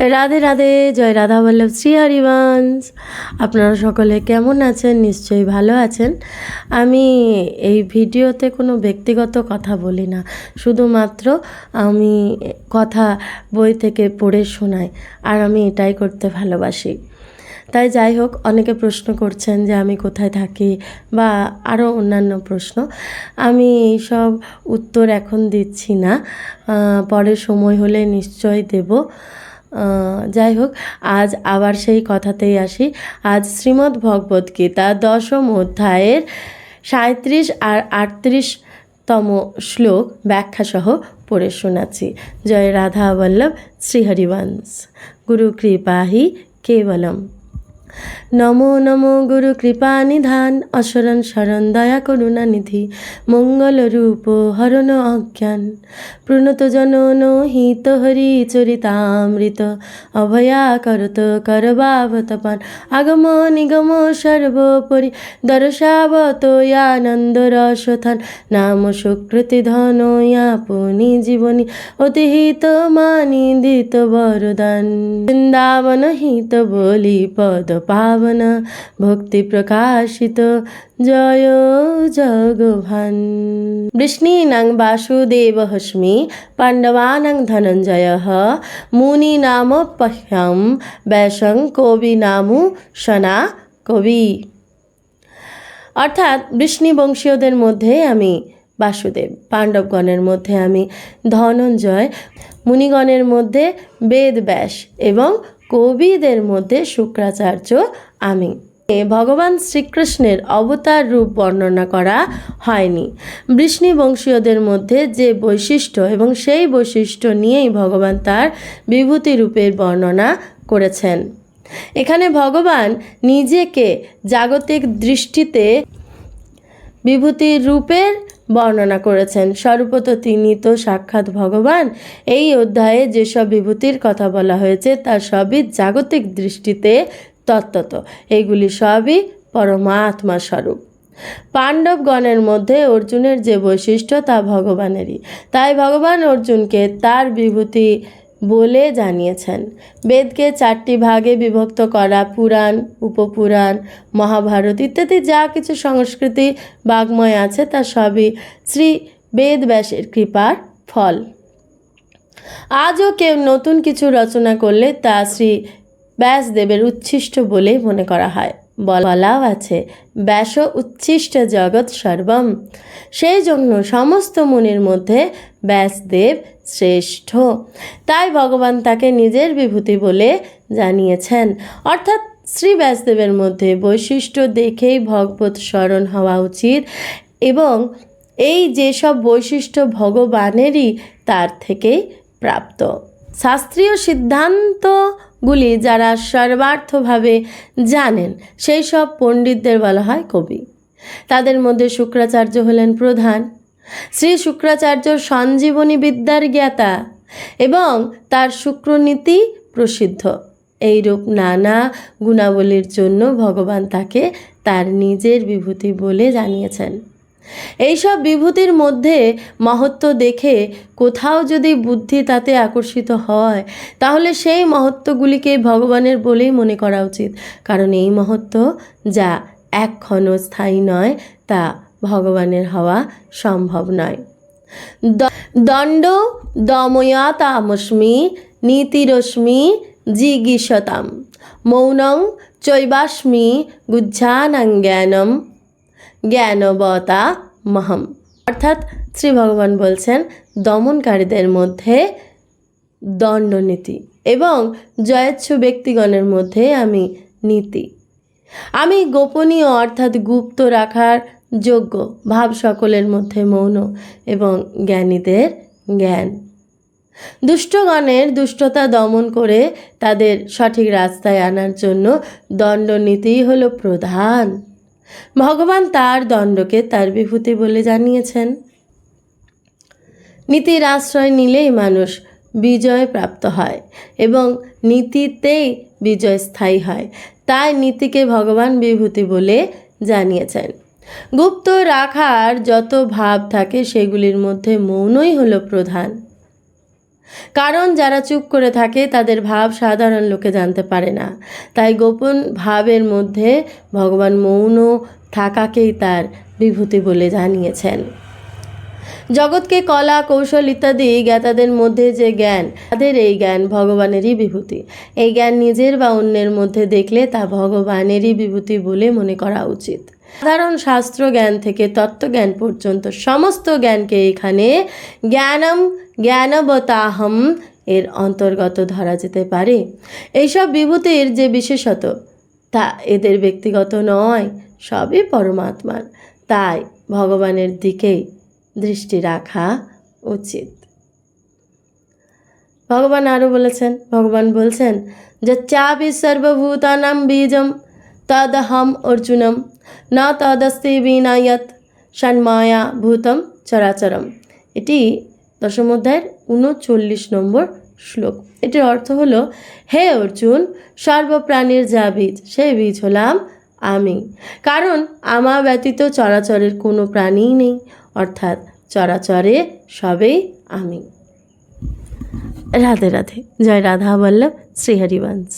রাধে রাধে, জয় রাধা বল্লভ শ্রী হরিবংশ আপনারা সকলে কেমন আছেন? নিশ্চয়ই ভালো আছেন। আমি এই ভিডিওতে কোনো ব্যক্তিগত কথা বলি না। শুধুমাত্র আমি কথা বই থেকে পড়ে শোনাই, আর আমি এটাই করতে ভালোবাসি। তাই যাই হোক, অনেকে প্রশ্ন করছেন যে আমি কোথায় থাকি, বা আরও অন্যান্য প্রশ্ন। আমি এইসব উত্তর এখন দিচ্ছি না। পরে সময় হলে নিশ্চয় দেব। যাই হোক, আজ আবার সেই কথাতেই আসি। আজ শ্রীমদ্ ভগবদ্গীতা দশম অধ্যায়ের সাঁত্রিশ আর আটত্রিশ তম শ্লোক ব্যাখ্যাসহ পড়ে শোনাচ্ছি। জয় রাধা বল্লভ, শ্রীহরিবংশ। গুরু কৃপাহি কেবলম। নমো নমো গুরু কৃপা নিধান, অসরণ শরণ দয়া করুণা নিধি, মঙ্গল রূপ হরণ অজ্ঞান। প্রণত জনন হিত হরি চরিতামৃত, অভয়া করত করবাবতপান আগম নিগম সর্বোপরি দর্শাবত আনন্দ রসথান। নাম সুকৃতি ধন পুনি জীবনী, অতিহিত মানিদিত বরদান। বৃন্দাবন হিত বলি পদ পাবন, ভক্তি প্রকাশিত, জয় জগভান। বৃষ্ণীনাং বাসুদেব হস্মি, পাণ্ডবানাং ধনঞ্জয় মুনি নাম পহ্যম ব্যাসং কবি নামু সনা কবি। অর্থাৎ বৃষ্ণি বংশীয়দের মধ্যে আমি বাসুদেব, পাণ্ডবগণের মধ্যে আমি ধনঞ্জয়, মুনিগণের মধ্যে বেদব্যাস এবং কবিদের মধ্যে শুক্রাচার্য, আমি। ভগবান শ্রীকৃষ্ণের অবতার রূপ বর্ণনা করা হয়নি। বৃষ্ণি বংশীয়দের মধ্যে যে বৈশিষ্ট্য এবং সেই বৈশিষ্ট্য নিয়েই ভগবান তার বিভূতি রূপের বর্ণনা করেছেন। এখানে ভগবান নিজেকে জাগতিক দৃষ্টিতে বিভূতির রূপের বর্ণনা করেছেন। স্বরূপত তিনি তো সাক্ষাৎ ভগবান। এই অধ্যায়ে যেসব বিভূতির কথা বলা হয়েছে, তার সবই জাগতিক দৃষ্টিতে তত্ত্বত। এগুলি সবই পরমাত্মা স্বরূপ পাণ্ডবগণের মধ্যে অর্জুনের যে বৈশিষ্ট্য, তা ভগবানেরই। তাই ভগবান অর্জুনকে তার বিভূতি বলে জানিয়েছেন। বেদকে চারটি ভাগে বিভক্ত করা পুরাণ, উপপুরাণ, মহাভারত ইত্যাদি যা কিছু সংস্কৃতি বাগ্ময় আছে তা সবই শ্রী বেদব্যাসের কৃপার ফল। আজও কেউ নতুন কিছু রচনা করলে তা শ্রী ব্যাসদেবের উচ্ছিষ্ট বলেই মনে করা হয়। বলাও আছে, ব্যাস উচ্ছিষ্ট জগৎ সর্বম। সেই জন্য সমস্ত মুনির মধ্যে ব্যাসদেব শ্রেষ্ঠ। তাই ভগবান তাকে নিজের বিভূতি বলে জানিয়েছেন। অর্থাৎ শ্রী ব্যাসদেবের মধ্যে বৈশিষ্ট্য দেখেই ভগবত স্মরণ হওয়া উচিত এবং এই যেসব বৈশিষ্ট্য ভগবানেরই তার থেকেই প্রাপ্ত। শাস্ত্রীয় সিদ্ধান্তগুলি যারা সর্বার্থভাবে জানেন, সেই সব পণ্ডিতদের বলা হয় কবি। তাদের মধ্যে শুক্রাচার্য হলেন প্রধান। শ্রী শুক্রাচার্য সঞ্জীবনী বিদ্যার জ্ঞাতা এবং তার শুক্রনীতি প্রসিদ্ধ। এইরূপ নানা গুণাবলীর জন্য ভগবান তাকে তার নিজের বিভূতি বলে জানিয়েছেন। এইসব বিভূতির মধ্যে মহত্ব দেখে কোথাও যদি বুদ্ধি তাতে আকর্ষিত হয়, তাহলে সেই মহত্বগুলিকে ভগবানের বলেই মনে করা উচিত। কারণ এই মহত্ব যা একক্ষণ স্থায়ী নয়, তা ভগবানের হওয়া সম্ভব নয়। দণ্ড দময়াতামস্মি নীতিরশ্মি জিগীষতাম মৌনং চৈবাস্মি গুজ্জানাং জ্ঞানম জ্ঞানবতা মহম। অর্থাৎ শ্রী ভগবান বলছেন, দমনকারীদের মধ্যে দণ্ডনীতি এবং জয়েচ্ছু ব্যক্তিগণের মধ্যে আমি নীতি। আমি গোপনীয় অর্থাৎ গুপ্ত রাখার যোগ্য, ভাব সকলের মধ্যে মৌন এবং জ্ঞানীদের জ্ঞান। দুষ্টগণের দুষ্টতা দমন করে তাদের সঠিক রাস্তায় আনার জন্য দণ্ডনীতিই হলো প্রধান। ভগবান তার দণ্ডকে তার বিভূতি বলে জানিয়েছেন। নীতির আশ্রয় নিলেই মানুষ বিজয় প্রাপ্ত হয় এবং নীতিতেই বিজয় স্থায়ী হয়। তাই নীতিকে ভগবান বিভূতি বলে জানিয়েছেন। গুপ্ত রাখার যত ভাব থাকে সেগুলির মধ্যে মৌনই হলো প্রধান। কারণ যারা চুপ করে থাকে, তাদের ভাব সাধারণ লোকে জানতে পারে না। তাই গোপন ভাবের মধ্যে ভগবান মৌন থাকাকেই তার বিভূতি বলে জানিয়েছেন। জগৎকে কলা, কৌশল ইত্যাদি জ্ঞাতাদের মধ্যে যে জ্ঞান, তাদের এই জ্ঞান ভগবানেরই বিভূতি। এই জ্ঞান নিজের বা অন্যের মধ্যে দেখলে তা ভগবানেরই বিভূতি বলে মনে করা উচিত। সাধারণ শাস্ত্র জ্ঞান থেকে তত্ত্বজ্ঞান পর্যন্ত সমস্ত জ্ঞানকে এখানে জ্ঞানম জ্ঞানবতাহম এর অন্তর্গত ধরা যেতে পারে। এইসব বিভূতির যে বিশেষত তা এদের ব্যক্তিগত নয়, সবই পরমাত্মার। তাই ভগবানের দিকেই দৃষ্টি রাখা উচিত। ভগবান আরও বলেছেন, ভগবান বলছেন যে চাবি সর্বভূতানাম বীজম, তদহম অর্জুনম, ন তদস্তি বিনায়ত সন্মায়া ভূতম চরাচরম। এটি দশম অধ্যায়ের উনচল্লিশ নম্বর শ্লোক। এটির অর্থ হলো, হে অর্জুন, সর্বপ্রাণীর যা বীজ, সেই বীজ হলাম আমি। কারণ আমার ব্যতীত চরাচরের কোনো প্রাণীই নেই, অর্থাৎ চরাচরে সবেই আমি। রাধে রাধে। জয় রাধা বল্লভ, শ্রীহরিবংশ।